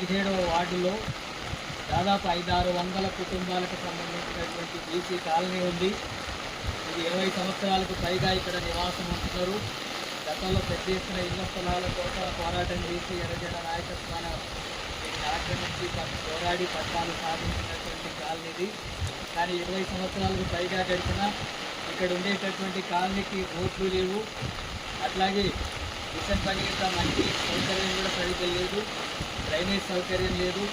పదిహేడవ వార్డులో దాదాపు ఐదారు వందల కుటుంబాలకు సంబంధించినటువంటి బీసీ కాలనీ ఉంది. ఇది ఇరవై సంవత్సరాలకు పైగా ఇక్కడ నివాసం ఉంటున్నారు. గతంలో పెద్ద ఎత్తున ఇళ్ళ స్థలాల కోసం పోరాటం చేసి ఎర్రజెండ నాయకత్వాన ఆక్రమించి పోరాడి పట్టాలు సాధించినటువంటి కాలనీది. కానీ ఇరవై సంవత్సరాలకు పైగా గడిచిన ఇక్కడ ఉండేటటువంటి కాలనీకి రోడ్లు లేవు. అట్లాగే మిషన్ పని మంచి సౌకర్యం కూడా సరిగ్గా లేదు. డ్రైనేజ్ సౌకర్యం లేదు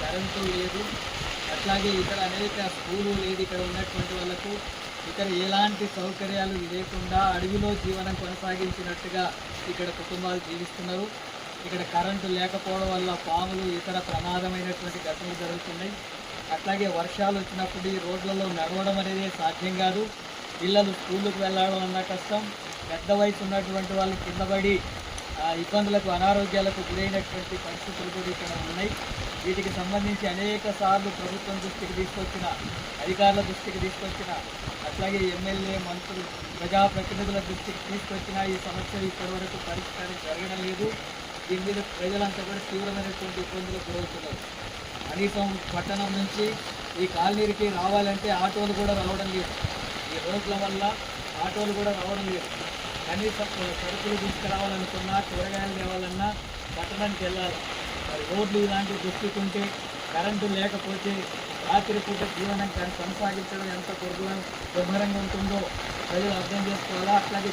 కరెంటు లేదు అట్లాగే ఇక్కడ అనేక స్కూలు లేదు ఇక్కడ ఉన్నటువంటి వాళ్ళకు ఇక్కడ ఎలాంటి సౌకర్యాలు లేకుండా అడవిలో జీవనం కొనసాగించినట్టుగా ఇక్కడ కుటుంబాలు జీవిస్తున్నారు. ఇక్కడ కరెంటు లేకపోవడం వల్ల పాములు ఇతర ప్రమాదమైనటువంటి ఘటనలు జరుగుతున్నాయి. అట్లాగే వర్షాలు వచ్చినప్పుడు ఈ రోడ్లలో నడవడం అనేది సాధ్యం కాదు. పిల్లలు స్కూళ్ళకు వెళ్ళడం అన్న కష్టం. పెద్ద వయసు ఉన్నటువంటి వాళ్ళు కిందపడి ఇబ్బందులకు అనారోగ్యాలకు గురైనటువంటి పరిస్థితులు కూడా ఇక్కడ ఉన్నాయి. వీటికి సంబంధించి అనేక సార్లు ప్రభుత్వం దృష్టికి తీసుకొచ్చిన అధికారుల దృష్టికి తీసుకొచ్చిన అట్లాగే ఎమ్మెల్యే మంత్రులు ప్రజాప్రతినిధుల దృష్టికి తీసుకొచ్చిన ఈ సమస్య ఇప్పటివరకు పరిష్కారం జరగడం లేదు. దీని మీద ప్రజలంతా కూడా తీవ్రమైనటువంటి ఇబ్బందులకు గురవుతున్నారు. కనీసం పట్టణం నుంచి ఈ కాలనీకి రావాలంటే ఆటోలు కూడా రావడం లేదు. ఈ రోడ్ల వల్ల ఆటోలు కూడా రావడం లేదు. కనీసం సరుకులు తీసుకురావాలనుకున్నా కూరగాయలు తేవాలన్నా పట్టణానికి వెళ్ళాలి. మరి రోడ్లు ఇలాంటి దుస్థితి ఉంటే కరెంటు లేకపోతే రాత్రిపూట జీవనం కొనసాగించడం ఎంత దుర్భరం దుర్భరంగా ఉంటుందో ప్రజలు అర్థం చేసుకోవాలా? అట్లాగే